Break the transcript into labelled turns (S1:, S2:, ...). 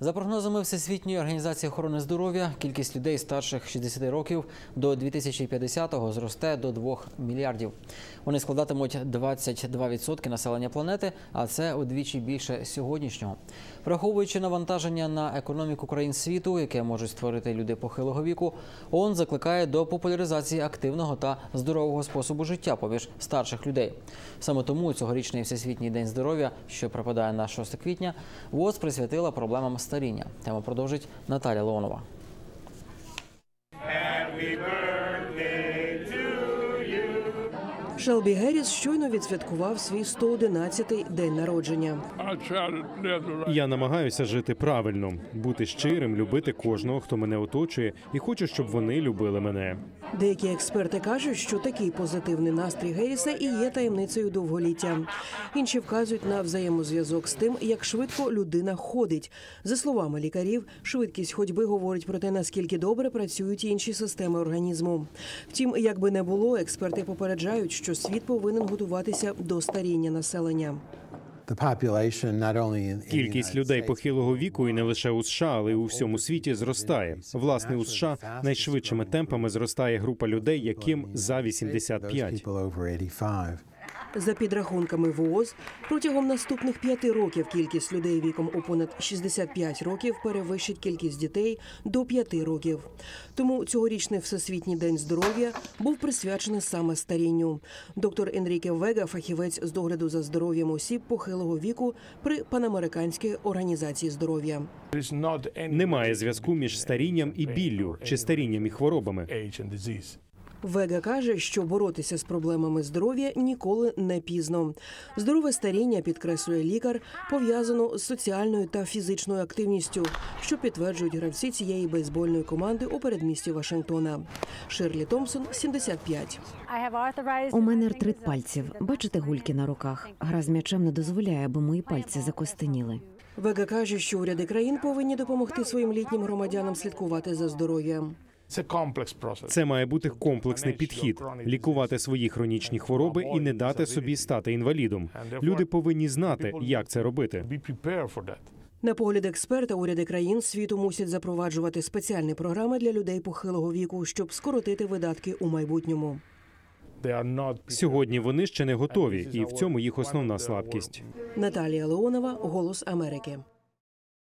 S1: За прогнозами Всесвітньої організації охорони здоров'я, кількість людей старших 60 років до 2050-го зросте до 2 мільярдів. Вони складатимуть 22% населення планети, а це удвічі більше сьогоднішнього. Враховуючи навантаження на економіку країн світу, яке можуть створити люди похилого віку, ООН закликає до популяризації активного та здорового способу життя поміж старших людей. Саме тому цьогорічний всесвітній день здоров'я, що припадає на 6 квітня, ВОЗ присвятила проблемам старіння. Тему продовжить Наталя Леонова.
S2: Шелбі Герріс щойно відсвяткував свій 111-й день народження.
S3: Я намагаюся жити правильно, бути щирим, любити кожного, хто мене оточує, і хочу, щоб вони любили мене.
S2: Деякі експерти кажуть, що такий позитивний настрій Герріса і є таємницею довголіття. Інші вказують на взаємозв'язок з тим, як швидко людина ходить. За словами лікарів, швидкість ходьби говорить про те, наскільки добре працюють інші системи організму. Втім, як би не було, експерти попереджають, що світ повинен готуватися до старіння населення.
S3: Кількість людей похилого віку і не лише у США, але й у всьому світі зростає. Власне, у США найшвидшими темпами зростає група людей, яким за
S4: those
S3: 85.
S4: People over 85.
S2: За підрахунками ВООЗ, протягом наступних п'яти років кількість людей віком у понад 65 років перевищить кількість дітей до 5 років. Тому цьогорічний всесвітній день здоров'я був присвячений саме старінню. Доктор Енріке Вега, фахівець з догляду за здоров'ям осіб похилого віку при панамериканській організації здоров'я.
S3: Немає зв'язку між старінням і біллю чи старінням і хворобами.
S2: Вега каже, що боротися з проблемами здоров'я ніколи не пізно. Здорове старіння, підкреслює лікар, пов'язано з соціальною та фізичною активністю, що підтверджують гравці цієї бейсбольної команди у передмісті Вашингтона. Ширлі Томпсон, 75.
S5: У мене артрит пальців. Бачите гульки на руках. Гра з м'ячем не дозволяє, аби мої пальці закостеніли.
S2: Вега каже, що уряди країн повинні допомогти своїм літнім громадянам слідкувати за здоров'ям.
S3: Це має бути комплексний підхід, лікувати свої хронічні хвороби і не дати собі стати інвалідом. Люди повинні знати, як це робити.
S2: На погляд експерта, уряди країн світу мусять запроваджувати спеціальні програми для людей похилого віку, щоб скоротити видатки у майбутньому.
S3: Сьогодні вони ще не готові, і в цьому їх основна слабкість.
S2: Наталія Леонова, Голос Америки.